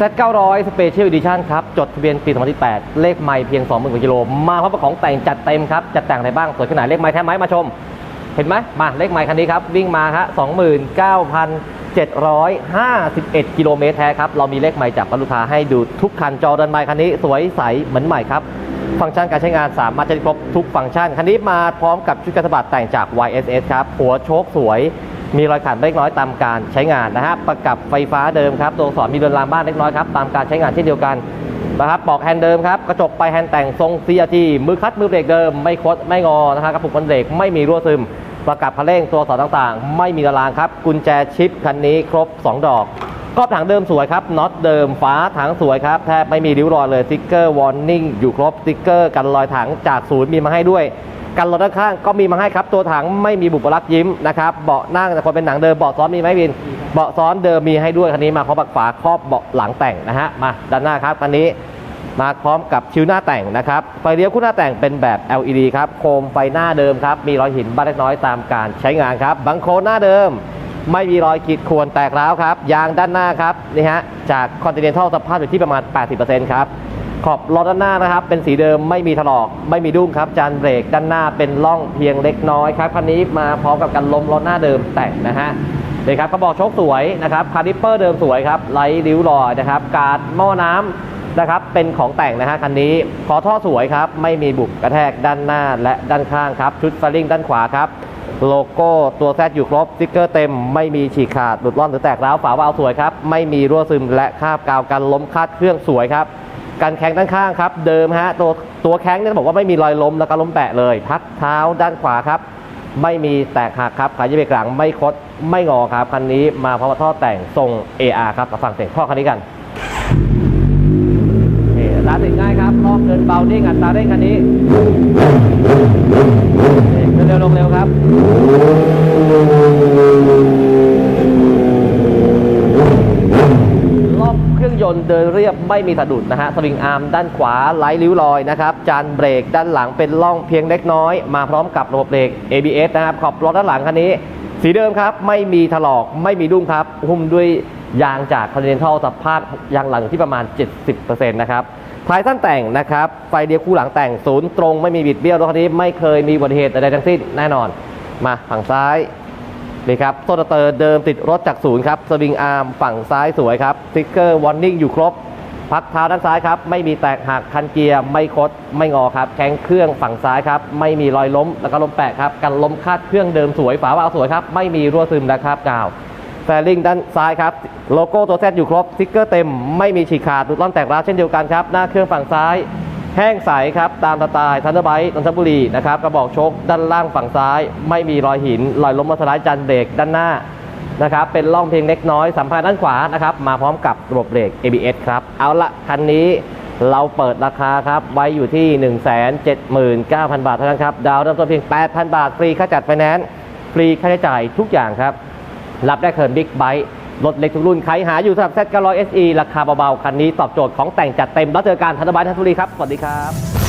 Z900 Special Edition ครับ จดทะเบียนปี 2018 เลขไม่เพียง 20,000กว่ากิโล มาพร้อมกับของแต่งจัดเต็มครับ จัดแต่งอะไรบ้าง สวยขนาดเลขไม่แท้ไหมมาชม เห็นไหมมาเลขไมค์คันนี้ครับ วิ่งมาฮะ29,751 กิโลเมตรแท้ครับ เรามีเลขไมค์จากบรรลุคาให้ดูทุกคันจอดินไมค์คันนี้สวยใสเหมือนใหม่ครับ ฟังก์ชันการใช้งานสามารถใช้ได้ครบทุกฟังก์ชัน คันนี้มาพร้อมกับชุดกระบแต่งจาก YSS ครับ หัวโชคสวย มีรอยขัดเล็กน้อยตามการใช้งานนะฮะประกับไฟฟ้าเดิมครับตัวสอักษรมีเรือนรางบ้านเล็กน้อยครับตามการใช้งานเช่นเดียวกันนะครับปลอกแฮนด์เดิมครับกระจกไปแฮนด์แต่งทรง CRT มือคัดมือเบรกเดิมไม่คดไม่งอนะครับกระปุกกันเบรกไม่มีรั่วซึม ประกับคันเร่งตัวสอนต่างๆ ไม่มีละลางครับ กุญแจชิปคันนี้ครบ 2 ดอกกรอบถังเดิมสวยครับน็อตเดิมฝาถังสวยครับแทบไม่มีริ้วรอยเลยสติ๊กเกอร์วอร์นิ่งอยู่ครบสติ๊กเกอร์กันรอยถังจากศูนย์มีมาให้ด้วย กันรถด้านข้างก็มีมาให้ครับ ตัวถังไม่มีบุบลักษ์ยิ้มนะครับ เบาะนั่งแต่คนเป็นหนังเดิมเบาะซ้อนมีไหมบิน เบาะซ้อนเดิมมีให้ด้วยคันนี้มาพร้อมกับฝาครอบเบาะหลังแต่งนะฮะ มาด้านหน้าครับคันนี้มาพร้อมกับชิวหน้าแต่งนะครับ ไฟเลี้ยวคู่หน้าแต่งเป็นแบบ LED ครับ โคมไฟหน้าเดิมครับ มีรอยหินบ้างเล็กน้อยตามการใช้งานครับ บังโคลนหน้าเดิม ไม่มีรอยขีดข่วนแตกร้าวครับ ยางด้านหน้าครับนี่ฮะ จาก Continental สภาพอยู่ที่ประมาณ 80%ครับ ขอบล้อด้านหน้านะครับ เป็นสีเดิมไม่มีถลอกไม่มีดุ้งครับจานเบรกด้านหน้าเป็นร่องเพียงเล็กน้อยครับคันนี้มาพร้อมกับกันล้มล้อหน้าเดิมแต่งนะฮะเลยครับกระบอกโชคสวยนะครับคาริปเปอร์เดิมสวยครับไร้ริ้วรอยนะครับการ์ดหม้อน้ำนะครับเป็นของแต่งนะฮะคันนี้ขอท่อสวยครับไม่มีบุบกระแทกด้านหน้าและด้านข้างครับชุดฟลิงด้านขวาครับโลโก้ตัวแซดอยู่ครบสติ๊กเกอร์เต็ม ไม่มีฉีกขาดหลุดร่อนหรือแตกร้าวฝาวาล์วสวยครับไม่มีรั่วซึมและคาบกาวกันล้มคาดเครื่องสวยครับ กันแข้งด้านข้างครับ เดิมฮะตัวตัวแข้งเนี่ยบอกว่าไม่มีรอยล้มแล้วก็ล้มแปะเลย พักเท้าด้านขวาครับ ไม่มีแตกหักครับขายยืดเบรกหลังไม่คดไม่งอครับคันนี้มาพร้อมกับท่อแต่งทรง AR ครับมาฟังเสียงท่อคันนี้กันนี่ร้านติดง่ายครับรอบเดินเบานิ่งอัตราเร่งคันนี้เร็วลงเร็วครับ รอบเครื่องยนต์ เรียบไม่มีสะดุดนะฮะสวิงอาร์มด้านขวาไร้ริ้วรอยนะครับจานเบรกด้านหลังเป็นร่องเพียงเล็กน้อย มาพร้อมกับระบบเบรก ABS นะครับขอบล้อด้านหลังคันนี้ สีเดิมครับไม่มีถลอกไม่มีดุ้งครับหุ้มด้วยยางจาก Continental สภาพยางหลังที่ประมาณ 70%นะครับท้ายสั้นแต่งนะครับไฟเดียวคู่หลังแต่งศูนย์ตรงไม่มีบิดเบี้ยวรถคันนี้ไม่เคยมีอุบัติเหตุใดๆทั้งสิ้นแน่นอน มาฝั่งซ้าย นี่ครับโซลเตอร์เดิมติดรถจากศูนย์ครับสวิงอาร์มฝั่งซ้ายสวยครับสติ๊กเกอร์วอร์นิ่งอยู่ครบ พักเท้าด้านซ้ายครับ ไม่มีแตกหักคันเกียร์ไม่คดไม่งอครับแข้งเครื่องฝั่งซ้ายครับ ไม่มีรอยล้มแล้วก็ล้มแปะครับกันล้มคาดเครื่องเดิมสวยฝาวาล์วสวยครับ ไม่มีรั่วซึมนะครับกาวแฟลิงด้านซ้ายครับ โลโก้ตัวแซดอยู่ครบสติ๊กเกอร์เต็มไม่มีฉีกขาดหลุดร่อนแตกร้าวเช่นเดียวกันครับ หน้าเครื่องฝั่งซ้าย แห้งใสครับตามสไตล์ทันเดอร์ไบต์นนทบุรีนะครับกระบอกชคด้านล่างฝั่งซ้าย ไม่มีรอยหินรอยล้มมาสลด์จันเบรกด้านหน้านะครับเป็นร่องเพียงเล็กน้อยสัมภาระด้านขวานะครับมาพร้อมกับระบบเบรก ABS ครับเอาละคันนี้เราเปิดราคาครับไว้อยู่ที่ 179,000 บาทเท่านั้นครับดาวน์เริ่มต้นเพียง 8,000 บาท ฟรีค่าจัดไฟแนนซ์ฟรีค่าใช้จ่ายทุกอย่างครับรับได้เทิร์นบิ๊กไบค์ รถเล็กทุกรุ่นใครหาอยู่สำหรับ Z900 SE ราคาเบาๆ คันนี้ตอบโจทย์ของแต่งจัดเต็ม แล้วเจอกันทันตบายทันทุรีครับ สวัสดีครับ